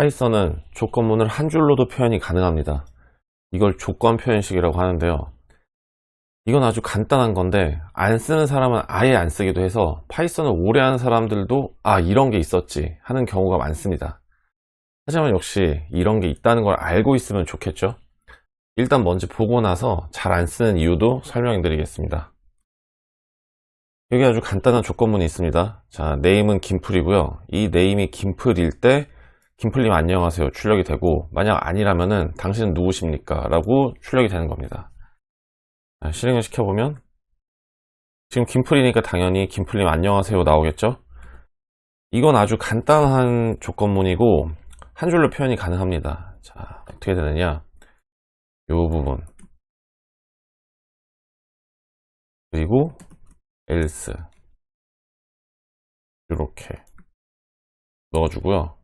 파이썬은 조건문을 한 줄로도 표현이 가능합니다. 이걸 조건 표현식이라고 하는데요. 이건 아주 간단한 건데 안 쓰는 사람은 아예 안 쓰기도 해서 파이썬을 오래 하는 사람들도 아 이런 게 있었지 하는 경우가 많습니다. 하지만 역시 이런 게 있다는 걸 알고 있으면 좋겠죠. 일단 먼저 보고 나서 잘 안 쓰는 이유도 설명해 드리겠습니다. 여기 아주 간단한 조건문이 있습니다. 자, 네임은 김플이고요. 이 네임이 김플일 때 김플님 안녕하세요 출력이 되고 만약 아니라면은 당신은 누구십니까? 라고 출력이 되는 겁니다. 자, 실행을 시켜보면 지금 김플이니까 당연히 김플님 안녕하세요 나오겠죠? 이건 아주 간단한 조건문이고 한 줄로 표현이 가능합니다. 자, 어떻게 되느냐? 이 부분 그리고 else 이렇게 넣어주고요.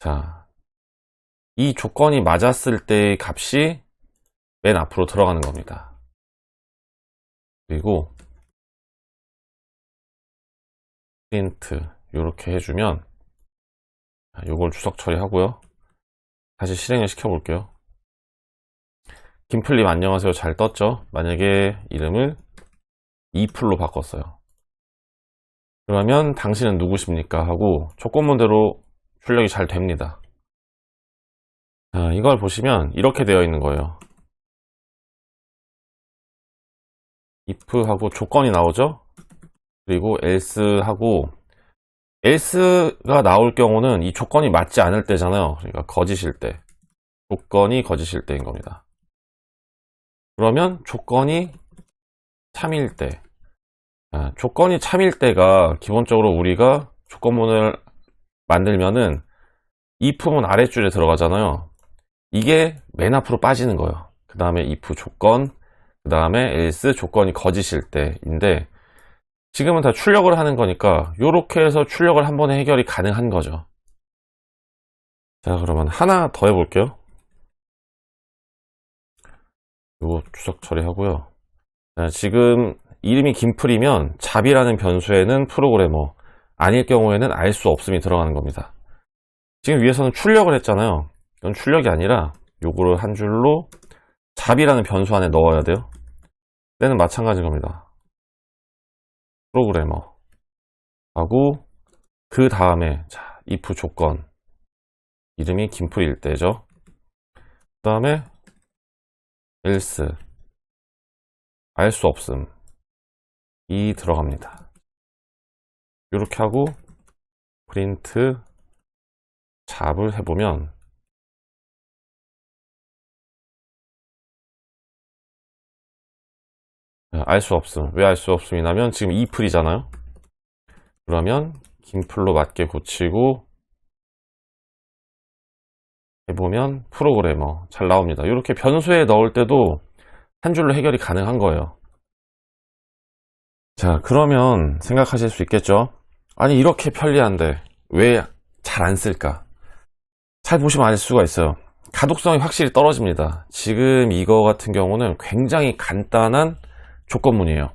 자, 이 조건이 맞았을 때의 값이 맨 앞으로 들어가는 겁니다. 그리고 프린트 이렇게 해주면 이걸 추석 처리하고요. 다시 실행을 시켜볼게요. 김플립 안녕하세요 잘 떴죠? 만약에 이름을 이풀로 바꿨어요. 그러면 당신은 누구십니까? 하고 조건문대로 출력이 잘 됩니다. 자, 이걸 보시면 이렇게 되어 있는 거예요. if 하고 조건이 나오죠? 그리고 else 하고 else가 나올 경우는 이 조건이 맞지 않을 때잖아요. 그러니까 거짓일 때. 조건이 거짓일 때인 겁니다. 그러면 조건이 참일 때. 아, 조건이 참일 때가 기본적으로 우리가 조건문을 만들면은 if문 아래줄에 들어가잖아요. 이게 맨 앞으로 빠지는 거예요. 그 다음에 if 조건, 그 다음에 else 조건이 거짓일 때인데 지금은 다 출력을 하는 거니까 이렇게 해서 출력을 한 번에 해결이 가능한 거죠. 자 그러면 하나 더 해볼게요. 이거 추적 처리하고요. 자, 지금 이름이 김플이면 잡이라는 변수에는 프로그래머 아닐 경우에는 알 수 없음이 들어가는 겁니다. 지금 위에서는 출력을 했잖아요. 이건 출력이 아니라 요거를 한 줄로 잡이라는 변수 안에 넣어야 돼요. 때는 마찬가지인 겁니다. 프로그래머 하고 그 다음에 자 if 조건 이름이 김플일 때죠. 그 다음에 else 알 수 없음 이 들어갑니다. 이렇게 하고 프린트 잡을 해보면 알 수 없음. 왜 알 수 없음이냐면 지금 이 풀이잖아요. 그러면 김풀로 맞게 고치고 해보면 프로그래머 잘 나옵니다. 이렇게 변수에 넣을 때도 한 줄로 해결이 가능한 거예요. 자 그러면 생각하실 수 있겠죠 아니 이렇게 편리한데 왜 잘 안 쓸까? 잘 보시면 알 수가 있어요. 가독성이 확실히 떨어집니다. 지금 이거 같은 경우는 굉장히 간단한 조건문이에요.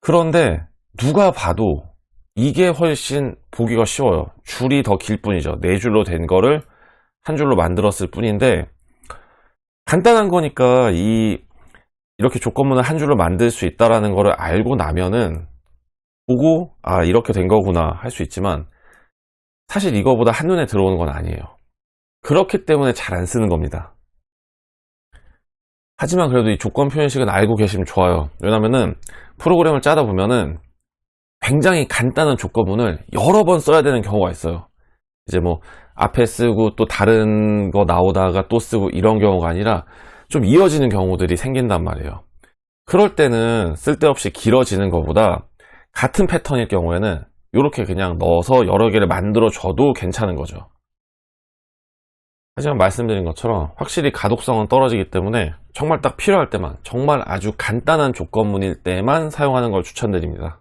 그런데 누가 봐도 이게 훨씬 보기가 쉬워요. 줄이 더 길 뿐이죠. 네 줄로 된 거를 한 줄로 만들었을 뿐인데 간단한 거니까 이 이렇게 조건문을 한 줄로 만들 수 있다라는 거를 알고 나면은 보고 아 이렇게 된 거구나 할 수 있지만 사실 이거보다 한눈에 들어오는 건 아니에요. 그렇기 때문에 잘 안 쓰는 겁니다. 하지만 그래도 이 조건 표현식은 알고 계시면 좋아요. 왜냐면은 프로그램을 짜다 보면은 굉장히 간단한 조건문을 여러 번 써야 되는 경우가 있어요. 이제 뭐 앞에 쓰고 또 다른 거 나오다가 또 쓰고 이런 경우가 아니라 좀 이어지는 경우들이 생긴단 말이에요. 그럴 때는 쓸데없이 길어지는 것보다 같은 패턴일 경우에는 이렇게 그냥 넣어서 여러 개를 만들어 줘도 괜찮은 거죠. 하지만 말씀드린 것처럼 확실히 가독성은 떨어지기 때문에 정말 딱 필요할 때만 정말 아주 간단한 조건문일 때만 사용하는 걸 추천드립니다